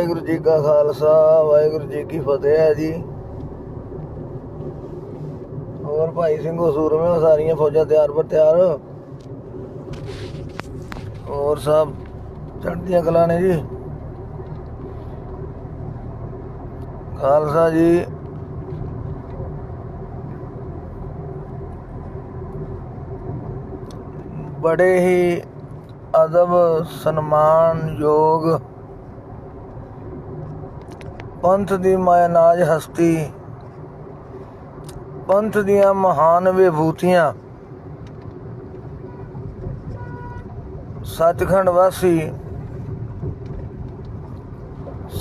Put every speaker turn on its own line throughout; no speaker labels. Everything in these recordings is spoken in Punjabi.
ਵਾਹਿਗੁਰੂ ਜੀ ਕਾ ਖਾਲਸਾ, ਵਾਹਿਗੁਰੂ ਜੀ ਕੀ ਫਤਿਹ ਹੈ ਜੀ। ਹੋਰ ਭਾਈ ਸਿੰਘੋ ਸੂਰਮੇ ਸਾਰੀਆਂ ਫੌਜਾਂ ਤਿਆਰ ਪਰ ਤਿਆਰ। ਹੋਰ ਸਭ ਚੜ੍ਹਦੀਆਂ ਕਲਾ ਨੇ ਜੀ। ਖਾਲਸਾ ਜੀ। ਬੜੇ ਹੀ ਅਦਬ, ਸਨਮਾਨਯੋਗ ਪੰਥ ਦੀ ਮਾਇਨਾਜ ਹਸਤੀ। ਪੰਥ ਦੀਆਂ ਮਹਾਨ ਵਿਭੂਤੀਆਂ। ਸੱਚਖੰਡ ਵਾਸੀ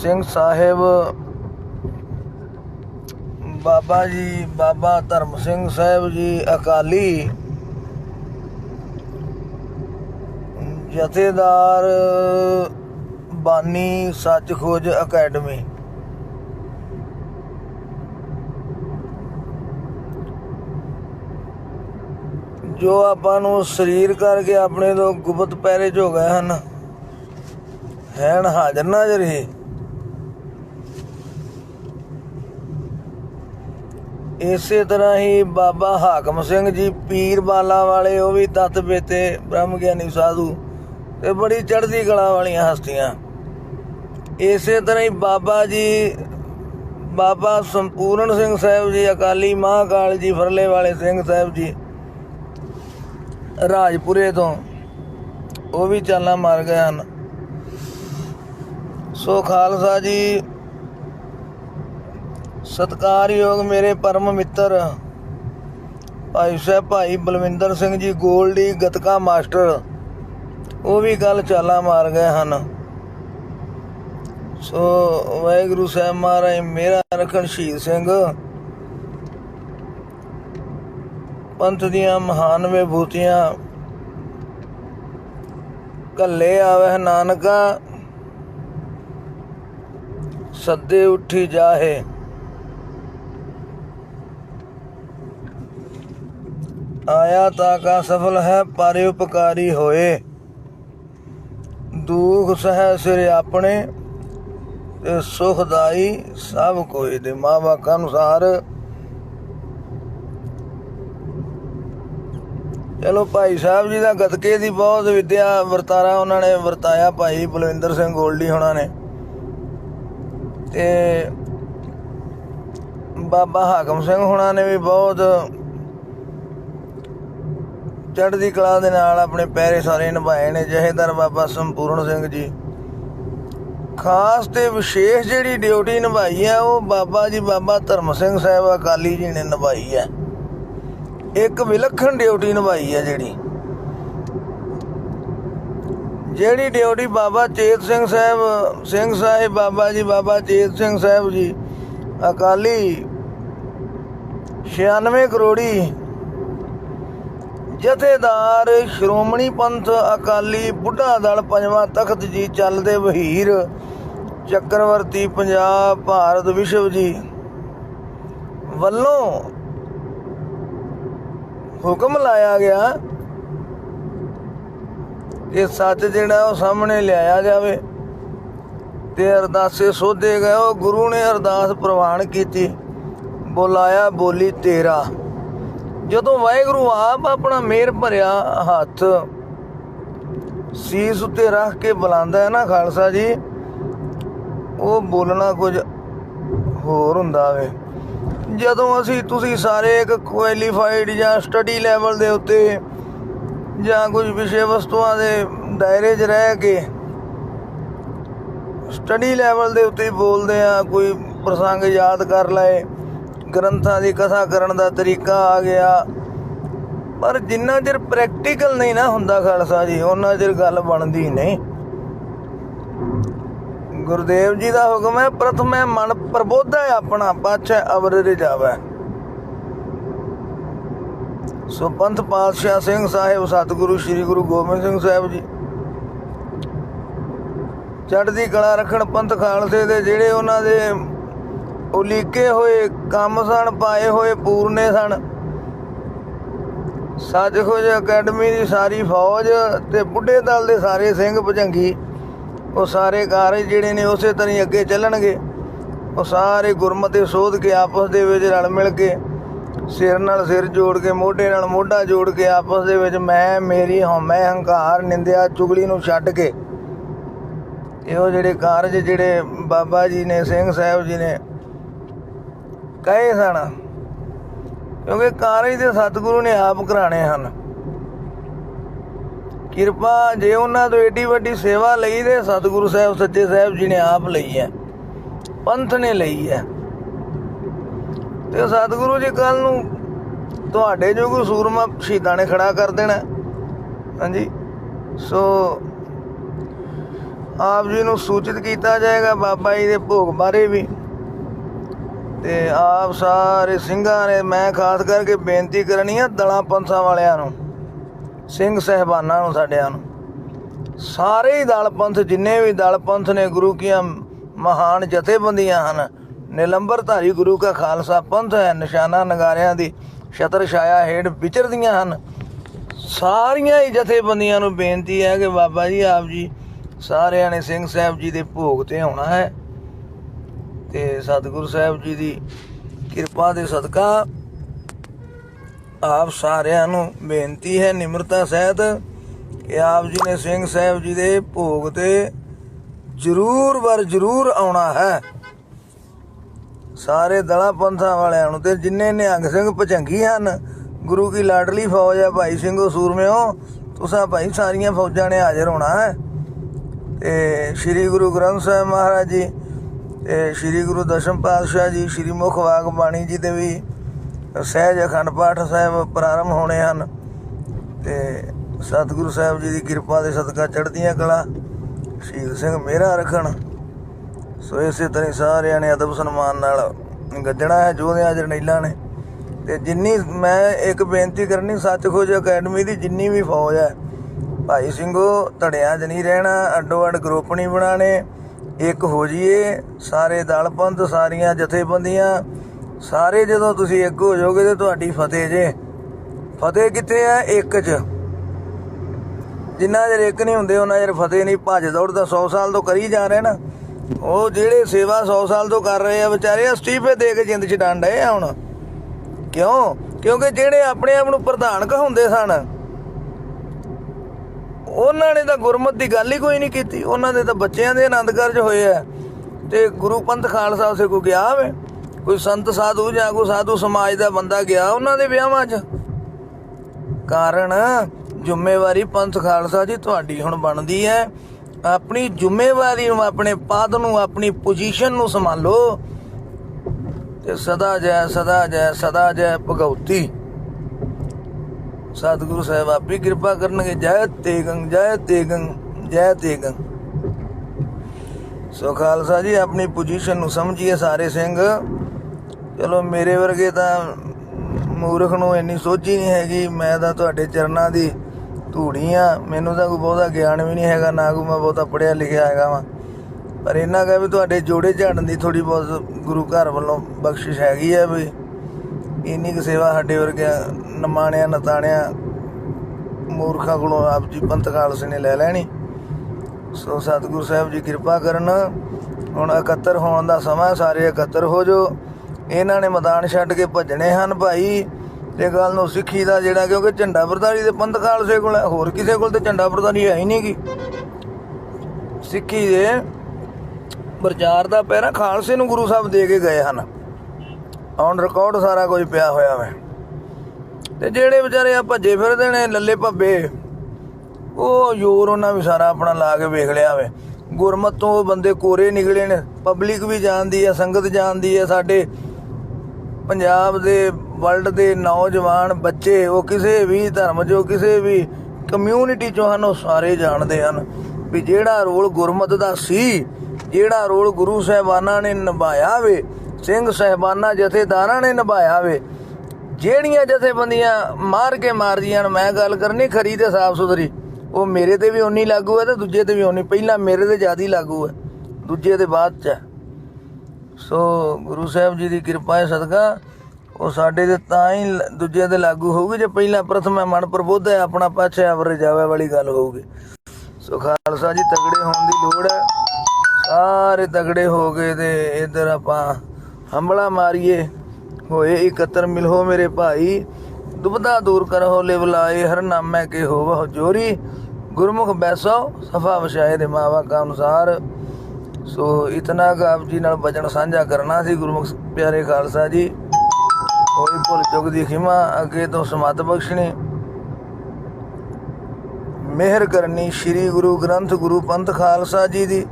ਸਿੰਘ ਸਾਹਿਬ, ਬਾਬਾ ਜੀ, ਬਾਬਾ ਧਰਮ ਸਿੰਘ ਸਾਹਿਬ ਜੀ, ਅਕਾਲੀ ਜਥੇਦਾਰ ਬਾਨੀ ਸੱਚ ਖੋਜ ਅਕੈਡਮੀ। ਜੋ ਆਪਾਂ ਨੂੰ ਸਰੀਰ ਕਰਕੇ ਆਪਣੇ ਤੋਂ ਗੁਪਤ ਪੈਰੇ ਚ ਹੋ ਗਏ ਹਨ, ਹੈਣ ਹਾਜ਼ਰ ਨਾਜ਼ਰ ਹੀ ਇਸੇ ਤਰ੍ਹਾਂ ਹੀ ਬਾਬਾ ਹਾਕਮ ਸਿੰਘ ਜੀ, ਪੀਰ ਬਾਲਾ ਵਾਲੇ, ਉਹ ਵੀ ਤਤ ਬੇਤੇ, ਬ੍ਰਹਮ ਗਿਆਨੀ ਸਾਧੂ ਤੇ ਬੜੀ ਚੜ੍ਹਦੀ ਕਲਾ ਵਾਲੀਆਂ ਹਸਤੀਆਂ। ਇਸੇ ਤਰ੍ਹਾਂ ਹੀ ਬਾਬਾ ਜੀ, ਬਾਬਾ ਸੰਪੂਰਨ ਸਿੰਘ ਸਾਹਿਬ ਜੀ, ਅਕਾਲੀ ਮਹਾਕਾਲ ਜੀ, ਫਰਲੇ ਵਾਲੇ ਸਿੰਘ ਸਾਹਿਬ ਜੀ ਰਾਜਪੁਰੇ ਤੋਂ। ਉਹ ਵੀ ਚਾਲਾਂ ਮਾਰ ਗਏ ਹਨ। ਸੋ ਖਾਲਸਾ ਜੀ, ਸਤਕਾਰਯੋਗ ਮੇਰੇ ਪਰਮ ਮਿੱਤਰ, ਭਾਈ ਸਾਹਿਬ ਭਾਈ ਬਲਵਿੰਦਰ ਸਿੰਘ ਜੀ ਗੋਲਡੀ, ਗਤਕਾ ਮਾਸਟਰ, ਉਹ ਵੀ ਕੱਲ ਚਾਲਾਂ ਮਾਰ ਗਏ ਹਨ। ਸੋ ਵਾਹਿਗੁਰੂ ਸਾਹਿਬ ਮਹਾਰਾਜ, ਮੇਰਾ ਰਖਣ ਸ਼ਹੀਦ ਸਿੰਘ। ਪੰਥ ਦੀਆਂ ਮਹਾਨ ਵਿਭੂਤੀਆਂ। ਕੱਲੇ ਆਵੇ ਨਾਨਕਾ, ਸੱਦੇ ਉੱਠੀ ਜਾਹੇ। ਆਇਆ ਤਾ ਕਾ ਸਫਲ ਹੈ, ਪਰ ਉਪਕਾਰੀ ਹੋਏ। ਦੁਖ ਸਹਿ ਸਿਰ ਆਪਣੇ, ਤੇ ਸੁਖਦਾਈ ਸਭ ਕੋਈ। ਦੇ ਮਾਵਾ ਅਨੁਸਾਰ ਚਲੋ ਭਾਈ ਸਾਹਿਬ ਜੀ ਦਾ ਗਤਕੇ ਦੀ ਬਹੁਤ ਵਿਦਿਆ ਵਰਤਾਰਾ ਉਹਨਾਂ ਨੇ ਵਰਤਾਇਆ ਭਾਈ ਬਲਵਿੰਦਰ ਸਿੰਘ ਗੋਲਡੀ ਹੋਣਾ ਨੇ। ਤੇ ਬਾਬਾ ਹਾਕਮ ਸਿੰਘ ਹੋਣਾ ਨੇ ਵੀ ਬਹੁਤ ਚੜ੍ਹਦੀ ਕਲਾ ਦੇ ਨਾਲ ਆਪਣੇ ਪੈਰੇ ਸਾਰੇ ਨਿਭਾਏ ਨੇ। ਜਹੇਦਾਰ ਬਾਬਾ ਸੰਪੂਰਨ ਸਿੰਘ ਜੀ। ਖਾਸ ਤੇ ਵਿਸ਼ੇਸ਼ ਜਿਹੜੀ ਡਿਊਟੀ ਨਿਭਾਈ ਹੈ, ਉਹ ਬਾਬਾ ਜੀ ਬਾਬਾ ਧਰਮ ਸਿੰਘ ਸਾਹਿਬ ਅਕਾਲੀ ਜੀ ਨੇ ਨਿਭਾਈ ਹੈ। ਇੱਕ ਵਿਲੱਖਣ ਡਿਊਟੀ ਨਿਭਾਈ ਹੈ ਜਿਹੜੀ। ਜਿਹੜੀ ਡਿਊਟੀ ਬਾਬਾ ਚੇਤ ਸਿੰਘ ਸਾਹਿਬ ਸਿੰਘ ਸਾਹਿਬ ਬਾਬਾ ਜੀ, ਬਾਬਾ ਚੇਤ ਸਿੰਘ ਸਾਹਿਬ ਜੀ, ਅਕਾਲੀ 96 ਕਰੋੜੀ ਜਥੇਦਾਰ ਸ਼੍ਰੋਮਣੀ ਪੰਥ ਅਕਾਲੀ ਬੁੱਢਾ ਦਲ ਪੰਜਵਾਂ ਤਖਤ ਜੀ ਚੱਲਦੇ ਵਹੀਰ ਚੱਕਰਵਰਤੀ ਪੰਜਾਬ ਭਾਰਤ ਵਿਸ਼ਵ ਜੀ ਵੱਲੋਂ ਹੁਕਮ ਲਾਇਆ ਗਿਆ ਕਿ ਸੱਚ ਜਿਹੜਾ ਉਹ ਸਾਹਮਣੇ ਲਿਆਇਆ ਜਾਵੇ ਤੇ ਅਰਦਾਸੇ ਸੋਧੇ ਗਏ। ਉਹ ਗੁਰੂ ਨੇ ਅਰਦਾਸ ਪ੍ਰਵਾਨ ਕੀਤੀ, ਬੁਲਾਇਆ ਬੋਲੀ ਤੇਰਾ। ਜਦੋਂ ਵਾਹਿਗੁਰੂ ਆਪ ਆਪਣਾ ਮੇਰ ਭਰਿਆ ਹੱਥ ਸੀਸ ਉੱਤੇ ਰੱਖ ਕੇ ਬੁਲਾਉਂਦਾ ਹੈ ਨਾ ਖਾਲਸਾ ਜੀ, ਉਹ ਬੋਲਣਾ ਕੁਝ ਹੋਰ ਹੁੰਦਾ ਵੇ। ਜਦੋਂ ਅਸੀਂ ਤੁਸੀਂ ਸਾਰੇ ਇੱਕ ਕੁਆਲੀਫਾਈਡ ਜਾਂ ਸਟੱਡੀ ਲੈਵਲ ਦੇ ਉੱਤੇ ਜਾਂ ਕੁਝ ਵਿਸ਼ੇ ਵਸਤੂਆਂ ਦੇ ਦਾਇਰੇ 'ਚ ਰਹਿ ਕੇ ਸਟੱਡੀ ਲੈਵਲ ਦੇ ਉੱਤੇ ਬੋਲਦੇ ਆ ਕੋਈ ਪ੍ਰਸੰਗ ਯਾਦ ਕਰ ਲਏ, ਗ੍ਰੰਥਾਂ ਦੀ ਕਥਾ ਕਰਨ ਦਾ ਤਰੀਕਾ ਆ ਗਿਆ। ਪਰ ਜਿੰਨਾ ਚਿਰ ਪ੍ਰੈਕਟੀਕਲ ਨਹੀਂ ਨਾ ਹੁੰਦਾ ਖਾਲਸਾ ਜੀ ਉਹਨਾਂ ਚਿਰ ਗੱਲ ਬਣਦੀ ਨਹੀਂ। ਗੁਰਦੇਵ ਜੀ ਦਾ ਹੁਕਮ ਹੈ, ਪ੍ਰਥਮੇ ਮਨ ਪ੍ਰਬੋਧਾ ਆਪਣਾ ਪਾਛੈ ਅਵਰ ਰਿਜਾਵੈ ਸੋ ਪੰਥ ਪਾਤਸ਼ਾਹ ਸਿੰਘ ਸਾਹਿਬ, ਸਤਿਗੁਰੂ ਸ੍ਰੀ ਗੁਰੂ ਗੋਬਿੰਦ ਸਿੰਘ ਸਾਹਿਬ ਜੀ, ਚੜ੍ਹਦੀ ਕਲਾ ਰੱਖਣ ਪੰਥ ਖਾਲਸੇ ਦੇ ਜਿਹੜੇ ਉਹਨਾਂ ਦੇ ਉਲੀਕੇ ਹੋਏ, ਕੰਮ ਸਨ, ਪਾਏ ਹੋਏ, ਪੂਰਨੇ ਸਨ। ਸੱਚ ਖੋਜ ਅਕੈਡਮੀ ਦੀ ਸਾਰੀ ਫੌਜ ਤੇ ਬੁੱਢੇ ਦਲ ਦੇ ਸਾਰੇ ਸਿੰਘ ਭਜੰਗੀ ਉਹ ਸਾਰੇ ਕਾਰਜ ਜਿਹੜੇ ਨੇ ਉਸੇ ਤਰ੍ਹਾਂ ਹੀ ਅੱਗੇ ਚੱਲਣਗੇ। ਉਹ ਸਾਰੇ ਗੁਰਮਤਿ ਸੋਧ ਕੇ ਆਪਸ ਦੇ ਵਿੱਚ ਰਲ ਮਿਲ ਕੇ ਸਿਰ ਨਾਲ ਸਿਰ ਜੋੜ ਕੇ, ਮੋਢੇ ਨਾਲ ਮੋਢਾ ਜੋੜ ਕੇ ਆਪਸ ਦੇ ਵਿੱਚ ਮੈਂ, ਮੇਰੀ ਹਉਮੈ ਹੰਕਾਰ, ਨਿੰਦਿਆ, ਚੁਗਲੀ ਨੂੰ ਛੱਡ ਕੇ ਇਹੋ ਜਿਹੜੇ ਕਾਰਜ ਜਿਹੜੇ ਬਾਬਾ ਜੀ ਨੇ, ਸਿੰਘ ਸਾਹਿਬ ਜੀ ਨੇ ਕਹੇ ਸਨ। ਕਿਉਂਕਿ ਕਾਰਜ ਦੇ ਸਤਿਗੁਰੂ ਨੇ ਆਪ ਕਰਾਣੇ ਹਨ। ਕਿਰਪਾ ਜੇ ਉਹਨਾਂ ਤੋਂ ਏਡੀ ਵੱਡੀ ਸੇਵਾ ਲਈ ਤੇ ਸਤਿਗੁਰੂ ਸਾਹਿਬ ਸੱਚੇ ਸਾਹਿਬ ਜੀ ਨੇ ਆਪ ਲਈ ਹੈ। ਪੰਥ ਨੇ ਲਈ ਹੈ। ਤੇ ਸਤਿਗੁਰੂ ਜੀ ਕੱਲ ਨੂੰ ਤੁਹਾਡੇ ਜੋ ਸੂਰਮਾ ਸ਼ਹੀਦਾਂ ਨੇ ਖੜਾ ਕਰ ਦੇਣਾ। ਹਾਂਜੀ। ਸੋ ਆਪ ਜੀ ਨੂੰ ਸੂਚਿਤ ਕੀਤਾ ਜਾਏਗਾ ਬਾਬਾ ਜੀ ਦੇ ਭੋਗ ਬਾਰੇ ਵੀ। ਤੇ ਆਪ ਸਾਰੇ ਸਿੰਘਾਂ ਨੇ ਮੈਂ ਖਾਸ ਕਰਕੇ ਬੇਨਤੀ ਕਰਨੀ ਆ ਦਲਾਂ ਪੰਥਾਂ ਵਾਲਿਆਂ ਨੂੰ। ਸਿੰਘ ਸਹਿਬਾਨਾਂ ਨੂੰ, ਸਾਡਿਆਂ ਨੂੰ। ਸਾਰੇ ਹੀ ਦਲ ਪੰਥ, ਜਿੰਨੇ ਵੀ ਦਲ ਪੰਥ ਨੇ, ਗੁਰੂ ਕੀਆਂ ਮਹਾਨ ਜਥੇਬੰਦੀਆਂ ਹਨ, ਨਿਲੰਬਰਧਾਰੀ ਗੁਰੂ ਕਾ ਖਾਲਸਾ ਪੰਥ ਹੈ, ਨਿਸ਼ਾਨਾ ਨਗਾਰਿਆਂ ਦੀ ਛਤਰ ਛਾਇਆ ਹੇਠ ਵਿਚਰਦੀਆਂ ਹਨ। ਸਾਰੀਆਂ ਹੀ ਜਥੇਬੰਦੀਆਂ ਨੂੰ ਬੇਨਤੀ ਹੈ ਕਿ ਬਾਬਾ ਜੀ, ਆਪ ਜੀ ਸਾਰਿਆਂ ਨੇ ਸਿੰਘ ਸਾਹਿਬ ਜੀ ਦੇ ਭੋਗ ਤੇ ਆਉਣਾ ਹੈ। ਤੇ ਸਤਿਗੁਰੂ ਸਾਹਿਬ ਜੀ ਦੀ ਕਿਰਪਾ ਦੇ ਸਦਕਾ ਆਪ ਸਾਰਿਆਂ ਨੂੰ ਬੇਨਤੀ ਹੈ ਨਿਮਰਤਾ ਸਹਿਤ ਕਿ ਆਪ ਜੀ ਨੇ ਸਿੰਘ ਸਾਹਿਬ ਜੀ ਦੇ ਭੋਗ ਤੇ ਜ਼ਰੂਰ ਵਰ ਜ਼ਰੂਰ ਆਉਣਾ ਹੈ। ਸਾਰੇ ਦਲਾਂ ਪੰਥਾਂ ਵਾਲਿਆਂ ਨੂੰ ਤੇ ਜਿੰਨੇ ਨਿਹੰਗ ਸਿੰਘ ਭਜੰਗੀ ਹਨ, ਗੁਰੂ ਕੀ ਲਾਡਲੀ ਫੌਜ ਹੈ ਭਾਈ ਸਿੰਘੋ ਸੂਰਮਿਓ, ਤੁਸੀਂ ਭਾਈ ਸਾਰੀਆਂ ਫੌਜਾਂ ਨੇ ਹਾਜ਼ਰ ਹੋਣਾ ਹੈ। ਤੇ ਸ੍ਰੀ ਗੁਰੂ ਗ੍ਰੰਥ ਸਾਹਿਬ ਮਹਾਰਾਜ ਜੀ, ਤੇ ਸ੍ਰੀ ਗੁਰੂ ਦਸ਼ਮ ਪਾਤਸ਼ਾਹ ਜੀ, ਸ੍ਰੀ ਮੁਖ ਵਾਗ ਬਾਣੀ ਜੀ ਦੇ ਵੀ ਸਹਿਜ ਅਖੰਡ ਪਾਠ ਸਾਹਿਬ ਪ੍ਰਾਰੰਭ ਹੋਣੇ ਹਨ ਤੇ ਸਤਿਗੁਰੂ ਸਾਹਿਬ ਜੀ ਦੀ ਕਿਰਪਾ ਦੇ ਸਦਕਾ ਚੜ੍ਹਦੀਆਂ ਕਲਾ ਸ਼ਹੀਦ ਸਿੰਘ ਮੇਰਾ ਰੱਖਣ। ਸੋ ਇਸੇ ਤਰ੍ਹਾਂ ਹੀ ਸਾਰਿਆਂ ਨੇ ਅਦਬ ਸਨਮਾਨ ਨਾਲ ਗੱਜਣਾ ਹੈ, ਜੋਧਿਆਂ ਜਰਨੈਲਾਂ ਨੇ। ਤੇ ਜਿੰਨੀ ਮੈਂ ਇੱਕ ਬੇਨਤੀ ਕਰਨੀ ਸੱਚ ਖੋਜ ਅਕੈਡਮੀ ਦੀ ਜਿੰਨੀ ਵੀ ਫੌਜ ਹੈ, ਭਾਈ ਸਿੰਘੋ, ਧੜਿਆਂ 'ਚ ਨਹੀਂ ਰਹਿਣਾ, ਅੱਡੋ ਅੱਡ ਗਰੁੱਪ ਨਹੀਂ ਬਣਾਣੇ ਇੱਕ ਹੋ ਜਾਈਏ, ਸਾਰੇ ਦਲ ਪੰਥ ਸਾਰੀਆਂ ਜਥੇਬੰਦੀਆਂ ਸਾਰੇ ਜਦੋਂ ਤੁਸੀਂ ਇੱਕ ਹੋ ਜਾਓਗੇ ਤੇ ਤੁਹਾਡੀ ਫਤਿਹ ਜੇ। ਫਤਿਹ ਕਿੱਥੇ ਹੈ ਇੱਕ 'ਚ। ਜਿੰਨਾ ਚਿਰ ਇੱਕ ਨਹੀਂ ਹੁੰਦੇ, ਉਹਨਾਂ ਚਿਰ ਫਤਿਹ ਨਹੀਂ। ਭੱਜ ਦੌੜ ਤਾਂ 100 ਸਾਲ ਤੋਂ ਕਰੀ ਜਾ ਰਹੇ ਨਾ। ਉਹ ਜਿਹੜੇ ਸੇਵਾ 100 ਸਾਲ ਤੋਂ ਕਰ ਰਹੇ ਆ, ਵਿਚਾਰੇ ਅਸਤੀਫੇ ਦੇ ਕੇ ਜਿੰਦ ਚ ਡੰਡ ਆਏ ਆ ਹੁਣ। ਕਿਉਂ? ਕਿਉਂਕਿ ਜਿਹੜੇ ਆਪਣੇ ਆਪ ਨੂੰ ਪ੍ਰਧਾਨ ਕਹਾਉਂਦੇ ਸਨ, ਉਹਨਾਂ ਨੇ ਤਾਂ ਗੁਰਮਤ ਦੀ ਗੱਲ ਹੀ ਕੋਈ ਨਹੀਂ ਕੀਤੀ। ਉਹਨਾਂ ਦੇ ਤਾਂ ਬੱਚਿਆਂ ਦੇ ਆਨੰਦ ਕਾਰਜ ਹੋਏ ਆ। ਤੇ ਗੁਰੂ ਪੰਥ ਖਾਲਸਾ ਉਸੇ ਕੋ ਗਿਆ ਵੇ। ਕੋਈ ਸੰਤ ਸਾਧੂ ਜਾਂ ਕੋਈ ਸਾਧੂ ਸਮਾਜ ਦਾ ਬੰਦਾ ਗਿਆ ਉਹਨਾਂ ਦੇ ਵਿਆਹਾਂ 'ਚ? ਕਾਰਨ ਜ਼ਿੰਮੇਵਾਰੀ ਪੰਥ ਖਾਲਸਾ ਜੀ ਤੁਹਾਡੀ ਹੁਣ ਬਣਦੀ ਹੈ। ਆਪਣੀ ਜ਼ਿੰਮੇਵਾਰੀ ਨੂੰ, ਆਪਣੇ ਪਦ ਨੂੰ, ਆਪਣੀ ਪੋਜੀਸ਼ਨ ਨੂੰ ਸੰਭਾਲੋ। ਤੇ ਸਦਾ ਜੈ ਸਦਾ ਜੈ ਸਦਾ ਜੈ ਭਗਉਤੀ। ਸਤਿਗੁਰੂ ਸਾਹਿਬ ਆਪੀ ਕਿਰਪਾ ਕਰਨਗੇ। ਜੈ ਤੇਗੰ ਜੈ ਤੇਗੰ ਜੈ ਤੇਗੰ। ਸੋ ਖਾਲਸਾ ਜੀ, ਆਪਣੀ ਪੋਜੀਸ਼ਨ ਨੂੰ ਸਮਝੀਏ ਸਾਰੇ ਸਿੰਘ। ਚਲੋ ਮੇਰੇ ਵਰਗੇ ਤਾਂ ਮੂਰਖ ਨੂੰ ਇੰਨੀ ਸੋਝੀ ਨਹੀਂ ਹੈਗੀ, ਮੈਂ ਤਾਂ ਤੁਹਾਡੇ ਚਰਨਾਂ ਦੀ ਧੂੜੀ ਆ। ਮੈਨੂੰ ਤਾਂ ਕੋਈ ਬਹੁਤਾ ਗਿਆਨ ਵੀ ਨਹੀਂ ਹੈਗਾ, ਨਾ ਕੋਈ ਮੈਂ ਬਹੁਤਾ ਪੜਿਆ ਲਿਖਿਆ ਹੈਗਾ ਵਾਂ। ਪਰ ਇਹਨਾਂ ਕਹੇ ਵੀ ਤੁਹਾਡੇ ਜੋੜੇ ਝਾੜਨ ਦੀ ਥੋੜੀ ਬਹੁਤ ਗੁਰੂ ਘਰ ਵੱਲੋਂ ਬਖਸ਼ਿਸ਼ ਹੈਗੀ ਆ ਵੀ ਇੰਨੀ ਕੁ ਸੇਵਾ ਸਾਡੇ ਵਰਗਿਆਂ, ਨਮਾਣਿਆਂ, ਨਤਾਣਿਆਂ, ਮੂਰਖਾਂ ਕੋਲੋਂ ਆਪ ਜੀ ਪੰਥ ਖਾਲਸੇ ਨੇ ਲੈ ਲੈਣੀ। ਸੋ ਸਤਿਗੁਰੂ ਸਾਹਿਬ ਜੀ ਕਿਰਪਾ ਕਰਨ, ਹੁਣ ਇਕੱਤਰ ਹੋਣ ਦਾ ਸਮਾਂ, ਸਾਰੇ ਇਕੱਤਰ ਹੋ ਜੋ ਇਹਨਾਂ ਨੇ ਮੈਦਾਨ ਛੱਡ ਕੇ ਭੱਜਣੇ ਹਨ ਭਾਈ। ਤੇ ਗੱਲ ਨੂੰ ਸਿੱਖੀ ਦਾ ਜਿਹੜਾ ਕਿਉਂਕਿ ਝੰਡਾ ਬਰਦਾਰੀ ਦੇ ਪੰਥ ਖਾਲਸੇ ਕੋਲ ਹੋਰ ਕਿਸੇ ਕੋਲ ਤੇ ਝੰਡਾ ਬਰਦਾਰੀ ਹੈ ਹੀ ਨਹੀਂਗੀ ਸਿੱਖੀ ਦੇ ਪ੍ਰਚਾਰ ਦਾ ਪਹਿਰਾ ਖਾਲਸੇ ਨੂੰ ਗੁਰੂ ਸਾਹਿਬ ਦੇ ਕੇ ਗਏ ਹਨ। ਔਨ ਰਿਕਾਰਡ ਸਾਰਾ ਕੁਝ ਪਿਆ ਹੋਇਆ ਵਾ। ਤੇ ਜਿਹੜੇ ਵਿਚਾਰੇ ਆ ਭੱਜੇ ਫਿਰਦੇ ਨੇ ਲੱਲੇ ਭੱਬੇ, ਉਹ ਯੋਰ ਉਹਨਾਂ ਵੀ ਸਾਰਾ ਆਪਣਾ ਲਾ ਕੇ ਵੇਖ ਲਿਆ ਵੇ। ਗੁਰਮਤ ਤੋਂ ਬੰਦੇ ਕੋਰੇ ਨਿਕਲੇ ਨੇ ਪਬਲਿਕ ਵੀ ਜਾਣਦੀ ਹੈ, ਸੰਗਤ ਜਾਣਦੀ ਹੈ ਸਾਡੇ। ਪੰਜਾਬ ਦੇ ਵਰਲਡ ਦੇ ਨੌਜਵਾਨ ਬੱਚੇ, ਉਹ ਕਿਸੇ ਵੀ ਧਰਮ ਚੋਂ, ਕਿਸੇ ਵੀ ਕਮਿਊਨਿਟੀ ਚੋਂ ਹਨ, ਉਹ ਸਾਰੇ ਜਾਣਦੇ ਹਨ ਵੀ ਜਿਹੜਾ ਰੋਲ ਗੁਰਮਤ ਦਾ ਸੀ, ਜਿਹੜਾ ਰੋਲ ਗੁਰੂ ਸਾਹਿਬਾਨਾਂ ਨੇ ਨਿਭਾਇਆ ਵੇ, ਸਿੰਘ ਸਾਹਿਬਾਨਾਂ ਜਥੇਦਾਰਾਂ ਨੇ ਨਿਭਾਇਆ ਵੇ, ਜਿਹੜੀਆਂ ਜਥੇਬੰਦੀਆਂ ਮਾਰ ਕੇ ਮਾਰਦੀਆਂ ਨੇ ਮੈਂ ਗੱਲ ਕਰਨੀ ਖਰੀ ਤੇ ਸਾਫ਼ ਸੁਥਰੀ, ਉਹ ਮੇਰੇ ਤੇ ਵੀ ਉਨੀ ਲਾਗੂ ਹੈ ਤੇ ਦੂਜੇ ਤੇ ਵੀ ਉਨੀ ਪਹਿਲਾਂ ਮੇਰੇ ਤੇ ਜ਼ਿਆਦਾ ਲਾਗੂ ਹੈ, ਦੂਜੇ ਦੇ ਬਾਅਦ ਚ ਹੈ। ਸੋ ਗੁਰੂ ਸਾਹਿਬ ਜੀ ਦੀ ਕਿਰਪਾ ਹੈ ਸਦਕਾ। ਉਹ ਸਾਡੇ ਤੇ ਤਾਂ ਹੀ ਦੂਜਿਆਂ ਤੇ ਲਾਗੂ ਹੋਊਗੀ ਜੇ ਪਹਿਲਾਂ ਪ੍ਰਥਮ ਹੈ, ਮਨ ਪ੍ਰਬੋਧ ਹੈ, ਆਪਣਾ ਪਾਛੇ ਅਵਰ ਜਾਵੇ ਵਾਲੀ ਗੱਲ ਹੋਊਗੀ। ਸੋ ਖਾਲਸਾ ਜੀ, ਤਗੜੇ ਹੋਣ ਦੀ ਲੋੜ ਹੈ। ਸਾਰੇ ਤਗੜੇ ਹੋ ਗਏ ਤੇ ਇਧਰ ਆਪਾਂ ਹੰਬਲਾ ਮਾਰੀਏ। ਹੋਏ ਇਕੱਤਰ ਮਿਲੋ ਮੇਰੇ ਭਾਈ। ਦੁਬਦਾ ਦੂਰ ਕਰੋ ਲਿਵ ਲਾਏ, ਹਰ ਨਾਮੈ ਕੇ ਹੋਵਹੁ ਜੋਰੀ। ਗੁਰਮੁਖ ਬੈਸੋ, ਸਫਾ ਵਛਾਏ ਦੇ ਮਾਵਾ ਕਾ ਅਨੁਸਾਰ। ਸੋ ਇਤਨਾ ਕੁ ਆਪ ਜੀ ਨਾਲ ਬਚਨ ਸਾਂਝਾ ਕਰਨਾ ਸੀ ਗੁਰਮੁਖ ਪਿਆਰੇ ਖਾਲਸਾ ਜੀ। ਹੋਈ ਭੁੱਲ ਚੁੱਕ ਦੀ ਖਿਮਾ ਅੱਗੇ ਤੋਂ ਸਮਤ ਬਖਸ਼ਣੀ। ਮਿਹਰ ਕਰਨੀ ਸ੍ਰੀ ਗੁਰੂ ਗ੍ਰੰਥ ਗੁਰੂ ਪੰਥ ਖਾਲਸਾ ਜੀ ਦੀ।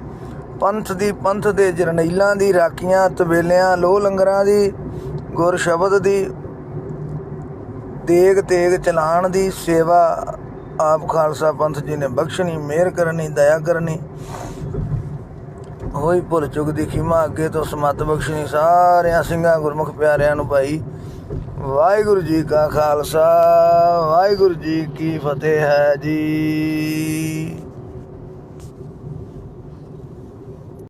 ਪੰਥ ਦੀ ਪੰਥ ਦੇ ਜਰਨੈਲਾਂ ਦੀ, ਰਾਖੀਆਂ ਤਵੇਲਿਆਂ ਲੋਹ ਲੰਗਰਾਂ ਦੀ, ਗੁਰ ਸ਼ਬਦ ਦੀ, ਤੇਗ ਤੇਗ ਚਲਾਣ ਦੀ ਸੇਵਾ ਆਪ ਖਾਲਸਾ ਪੰਥ ਜੀ ਨੇ ਬਖਸ਼ਣੀ। ਮਿਹਰ ਕਰਨੀ, ਦਇਆ ਕਰਨੀ। ਹੋਈ ਭੁੱਲ ਚੁੱਕ ਦੀ ਖਿਮਾ, ਅੱਗੇ ਤੋਂ ਸਮਤ ਬਖਸ਼ਣੀ ਸਾਰਿਆਂ ਸਿੰਘਾਂ, ਗੁਰਮੁਖ ਪਿਆਰਿਆਂ ਨੂੰ ਭਾਈ। ਵਾਹਿਗੁਰੂ ਜੀ ਕਾ ਖਾਲਸਾ, ਵਾਹਿਗੁਰੂ ਜੀ ਕੀ ਫਤਿਹ ਹੈ ਜੀ।